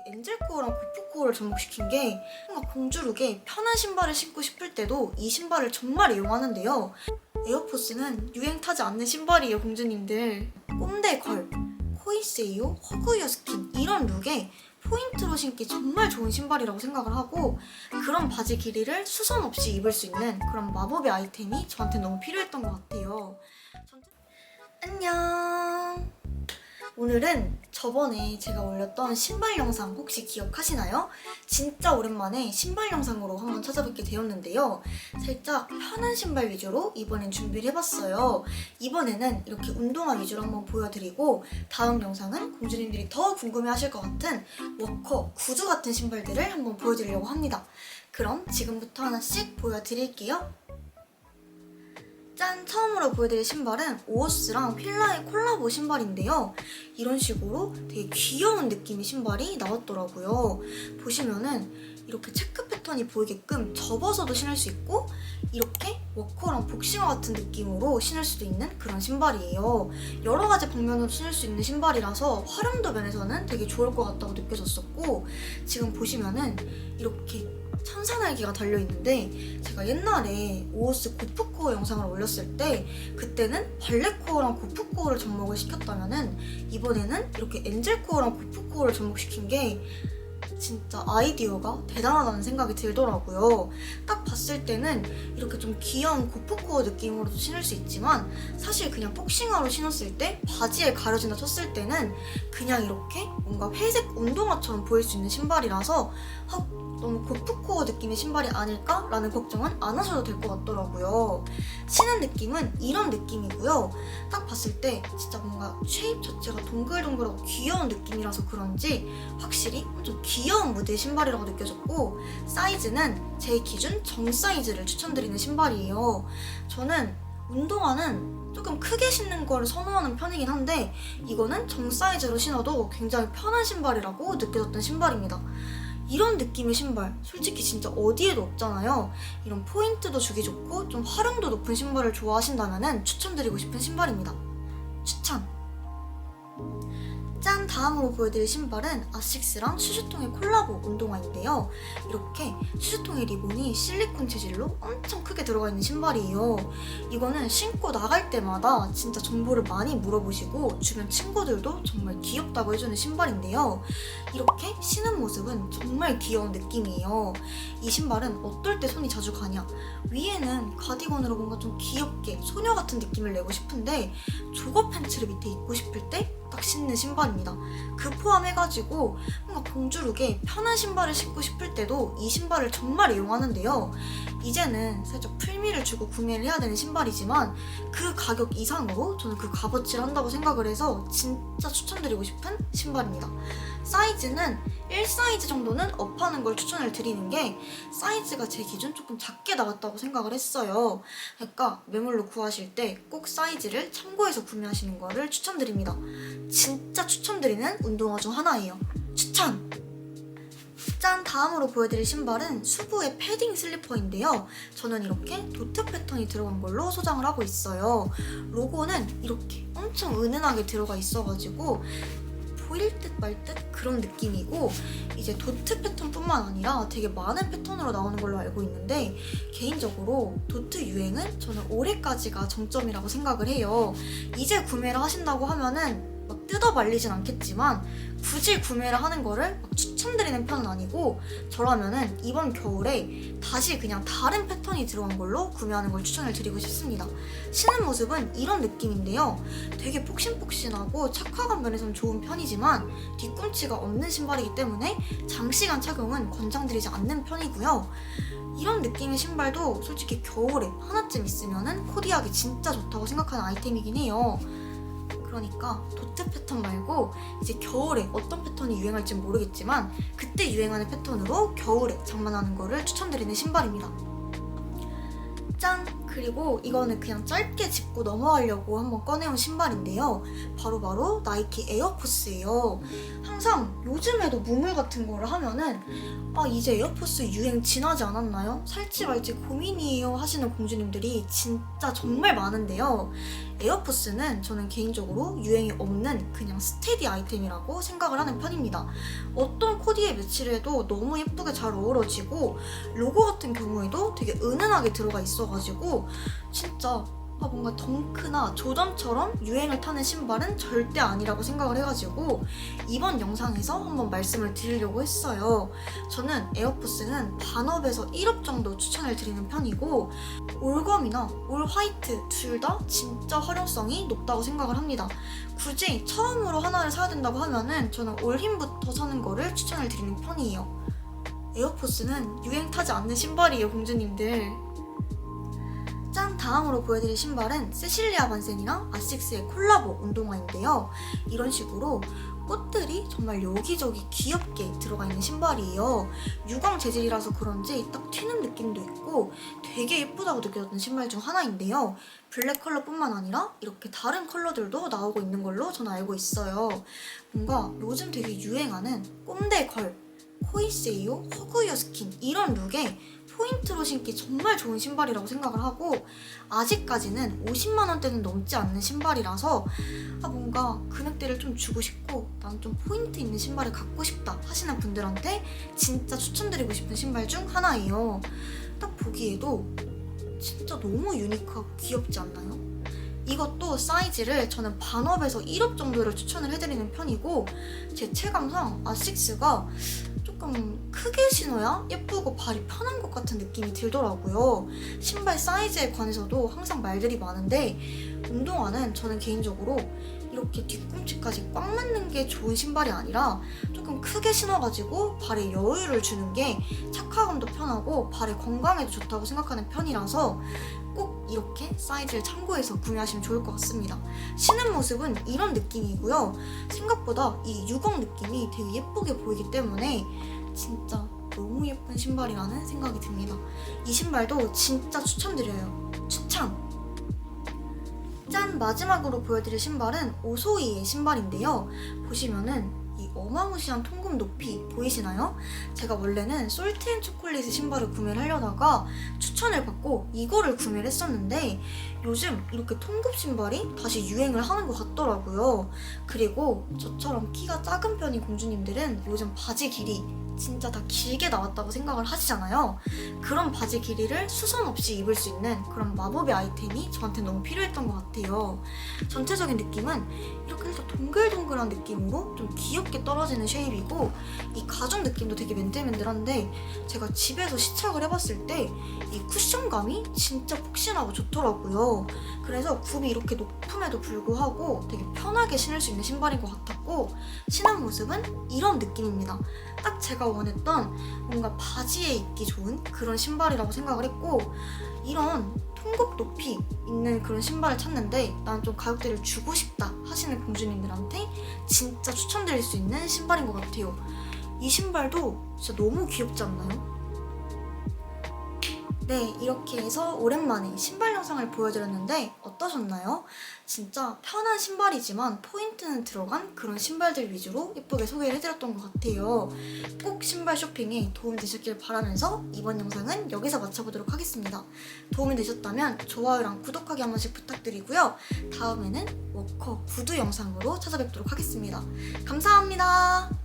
이렇게 엔젤 코어랑 고프 코어를 접목시킨 게 뭔가 공주룩에 편한 신발을 신고 싶을 때도 이 신발을 정말 이용하는데요. 에어포스는 유행 타지 않는 신발이에요, 공주님들. 꼰대 걸, 코이세이오, 허그이어 스킨 이런 룩에 포인트로 신기 정말 좋은 신발이라고 생각을 하고 그런 바지 길이를 수선 없이 입을 수 있는 그런 마법의 아이템이 저한테 너무 필요했던 것 같아요. 전- 안녕. 오늘은 저번에 제가 올렸던 신발 영상 혹시 기억하시나요? 진짜 오랜만에 신발 영상으로 한번 찾아뵙게 되었는데요. 살짝 편한 신발 위주로 이번엔 준비를 해봤어요. 이번에는 이렇게 운동화 위주로 한번 보여드리고 다음 영상은 공주님들이 더 궁금해하실 것 같은 워커, 구두 같은 신발들을 한번 보여드리려고 합니다. 그럼 지금부터 하나씩 보여드릴게요. 짠! 처음으로 보여드릴 신발은 오어스랑 필라의 콜라보 신발인데요. 이런 식으로 되게 귀여운 느낌의 신발이 나왔더라고요. 보시면은 이렇게 체크 패턴이 보이게끔 접어서도 신을 수 있고 이렇게 워커랑 복싱어 같은 느낌으로 신을 수도 있는 그런 신발이에요. 여러 가지 방면으로 신을 수 있는 신발이라서 활용도 면에서는 되게 좋을 것 같다고 느껴졌었고 지금 보시면은 이렇게 천사날개가 달려있는데 제가 옛날에 오어스 고프코어 영상을 올렸을 때 그때는 발레코어랑 고프코어를 접목을 시켰다면은 이번에는 이렇게 엔젤코어랑 고프코어를 접목시킨 게 진짜 아이디어가 대단하다는 생각이 들더라고요. 딱 봤을 때는 이렇게 좀 귀여운 고프코어 느낌으로도 신을 수 있지만 사실 그냥 복싱화로 신었을 때 바지에 가려진다 쳤을 때는 그냥 이렇게 뭔가 회색 운동화처럼 보일 수 있는 신발이라서 아, 너무 고프코어 느낌의 신발이 아닐까라는 걱정은 안 하셔도 될 것 같더라고요. 신은 느낌은 이런 느낌이고요. 딱 봤을 때 진짜 뭔가 쉐입 자체가 동글동글하고 귀여운 느낌이라서 그런지 확실히 좀 귀여운 무드의 신발이라고 느껴졌고 사이즈는 제 기준 정 사이즈를 추천드리는 신발이에요. 저는 운동화는 조금 크게 신는 걸 선호하는 편이긴 한데 이거는 정 사이즈로 신어도 굉장히 편한 신발이라고 느껴졌던 신발입니다. 이런 느낌의 신발 솔직히 진짜 어디에도 없잖아요. 이런 포인트도 주기 좋고 좀 활용도 높은 신발을 좋아하신다면 추천드리고 싶은 신발입니다. 추천! 짠! 다음으로 보여드릴 신발은 아식스랑 슈즈통의 콜라보 운동화인데요. 이렇게 슈즈통의 리본이 실리콘 재질로 엄청 크게 들어가 있는 신발이에요. 이거는 신고 나갈 때마다 진짜 정보를 많이 물어보시고 주변 친구들도 정말 귀엽다고 해주는 신발인데요. 이렇게 신은 모습은 정말 귀여운 느낌이에요. 이 신발은 어떨 때 손이 자주 가냐? 위에는 가디건으로 뭔가 좀 귀엽게 소녀 같은 느낌을 내고 싶은데 조거 팬츠를 밑에 입고 싶을 때 딱 신는 신발입니다. 그 포함해가지고 뭔가 공주룩에 편한 신발을 신고 싶을 때도 이 신발을 정말 이용하는데요. 이제는 살짝 풀미를 주고 구매를 해야 되는 신발이지만 그 가격 이상으로 저는 그 값어치를 한다고 생각을 해서 진짜 추천드리고 싶은 신발입니다. 사이즈는 1사이즈 정도는 업하는 걸 추천을 드리는 게 사이즈가 제 기준 조금 작게 나왔다고 생각을 했어요. 그러니까 매물로 구하실 때 꼭 사이즈를 참고해서 구매하시는 거를 추천드립니다. 진짜 추천드리는 운동화 중 하나예요. 추천! 짠! 다음으로 보여드릴 신발은 수부의 패딩 슬리퍼인데요. 저는 이렇게 도트 패턴이 들어간 걸로 소장을 하고 있어요. 로고는 이렇게 엄청 은은하게 들어가 있어가지고 보일 듯 말 듯 그런 느낌이고 이제 도트 패턴뿐만 아니라 되게 많은 패턴으로 나오는 걸로 알고 있는데 개인적으로 도트 유행은 저는 올해까지가 정점이라고 생각을 해요. 이제 구매를 하신다고 하면은 막 뜯어 말리진 않겠지만 굳이 구매를 하는 거를 막 추천드리는 편은 아니고 저라면은 이번 겨울에 다시 그냥 다른 패턴이 들어간 걸로 구매하는 걸 추천을 드리고 싶습니다. 신은 모습은 이런 느낌인데요. 되게 폭신폭신하고 착화감 면에서는 좋은 편이지만 뒤꿈치가 없는 신발이기 때문에 장시간 착용은 권장드리지 않는 편이고요. 이런 느낌의 신발도 솔직히 겨울에 하나쯤 있으면은 코디하기 진짜 좋다고 생각하는 아이템이긴 해요. 그러니까 도트 패턴 말고 이제 겨울에 어떤 패턴이 유행할지 모르겠지만 그때 유행하는 패턴으로 겨울에 장만하는 거를 추천드리는 신발입니다. 짠! 그리고 이거는 그냥 짧게 짚고 넘어가려고 한번 꺼내온 신발인데요. 바로 바로 나이키 에어포스예요. 항상 요즘에도 무물 같은 거를 하면은 아 이제 에어포스 유행 지나지 않았나요? 살지 말지 고민이에요 하시는 공주님들이 진짜 정말 많은데요. 에어포스는 저는 개인적으로 유행이 없는 그냥 스테디 아이템이라고 생각을 하는 편입니다. 어떤 코디에 매치를 해도 너무 예쁘게 잘 어우러지고 로고 같은 경우에도 되게 은은하게 들어가 있어 가지고 진짜 아, 뭔가 덩크나 조던처럼 유행을 타는 신발은 절대 아니라고 생각을 해가지고 이번 영상에서 한번 말씀을 드리려고 했어요. 저는 에어포스는 반업에서 1업 정도 추천을 드리는 편이고 올검이나 올 화이트 둘 다 진짜 활용성이 높다고 생각을 합니다. 굳이 처음으로 하나를 사야 된다고 하면은 저는 올 힘부터 사는 거를 추천을 드리는 편이에요. 에어포스는 유행 타지 않는 신발이에요, 공주님들. 짠! 다음으로 보여드릴 신발은 세실리아 반센이랑 아식스의 콜라보 운동화인데요. 이런 식으로 꽃들이 정말 여기저기 귀엽게 들어가 있는 신발이에요. 유광 재질이라서 그런지 딱 튀는 느낌도 있고 되게 예쁘다고 느껴졌던 신발 중 하나인데요. 블랙 컬러뿐만 아니라 이렇게 다른 컬러들도 나오고 있는 걸로 저는 알고 있어요. 뭔가 요즘 되게 유행하는 꼼데 걸, 코이세이오, 허그이어 스킨 이런 룩에 포인트로 신기 정말 좋은 신발이라고 생각을 하고 아직까지는 50만 원대는 넘지 않는 신발이라서 아 뭔가 금액대를 좀 주고 싶고 난 좀 포인트 있는 신발을 갖고 싶다 하시는 분들한테 진짜 추천드리고 싶은 신발 중 하나예요. 딱 보기에도 진짜 너무 유니크하고 귀엽지 않나요? 이것도 사이즈를 저는 반업에서 1업 정도를 추천을 해드리는 편이고 제 체감상 아식스가 조금 크게 신어야 예쁘고 발이 편한 것 같은 느낌이 들더라고요. 신발 사이즈에 관해서도 항상 말들이 많은데 운동화는 저는 개인적으로 이렇게 뒤꿈치까지 꽉 맞는 게 좋은 신발이 아니라 조금 크게 신어가지고 발에 여유를 주는 게 착화감도 편하고 발의 건강에도 좋다고 생각하는 편이라서 꼭 이렇게 사이즈를 참고해서 구매하시면 좋을 것 같습니다. 신은 모습은 이런 느낌이고요. 생각보다 이 유광 느낌이 되게 예쁘게 보이기 때문에 진짜 너무 예쁜 신발이라는 생각이 듭니다. 이 신발도 진짜 추천드려요. 추천! 짠! 마지막으로 보여드릴 신발은 오소이의 신발인데요. 보시면은 이 어마무시한 통금 높이 보이시나요? 제가 원래는 솔트앤초콜릿의 신발을 구매를 하려다가 추천을 받고 이거를 구매를 했었는데 요즘 이렇게 통급 신발이 다시 유행을 하는 것 같더라고요. 그리고 저처럼 키가 작은 편인 공주님들은 요즘 바지 길이 진짜 다 길게 나왔다고 생각을 하시잖아요. 그런 바지 길이를 수선 없이 입을 수 있는 그런 마법의 아이템이 저한테 너무 필요했던 것 같아요. 전체적인 느낌은 이렇게 살짝 동글동글한 느낌으로 좀 귀엽게 떨어지는 쉐입이고 이 가죽 느낌도 되게 맨들맨들한데 제가 집에서 시착을 해봤을 때 이 쿠션감이 진짜 푹신하고 좋더라고요. 그래서 굽이 이렇게 높음에도 불구하고 되게 편하게 신을 수 있는 신발인 것 같았고 신은 모습은 이런 느낌입니다. 딱 제가 원했던 뭔가 바지에 입기 좋은 그런 신발이라고 생각을 했고 이런 통굽 높이 있는 그런 신발을 찾는데 난 좀 가격대를 주고 싶다 하시는 공주님들한테 진짜 추천드릴 수 있는 신발인 것 같아요. 이 신발도 진짜 너무 귀엽지 않나요? 네, 이렇게 해서 오랜만에 신발 영상을 보여드렸는데 어떠셨나요? 진짜 편한 신발이지만 포인트는 들어간 그런 신발들 위주로 예쁘게 소개를 해드렸던 것 같아요. 꼭 신발 쇼핑에 도움이 되셨길 바라면서 이번 영상은 여기서 마쳐보도록 하겠습니다. 도움이 되셨다면 좋아요랑 구독하기 한 번씩 부탁드리고요. 다음에는 워커 구두 영상으로 찾아뵙도록 하겠습니다. 감사합니다.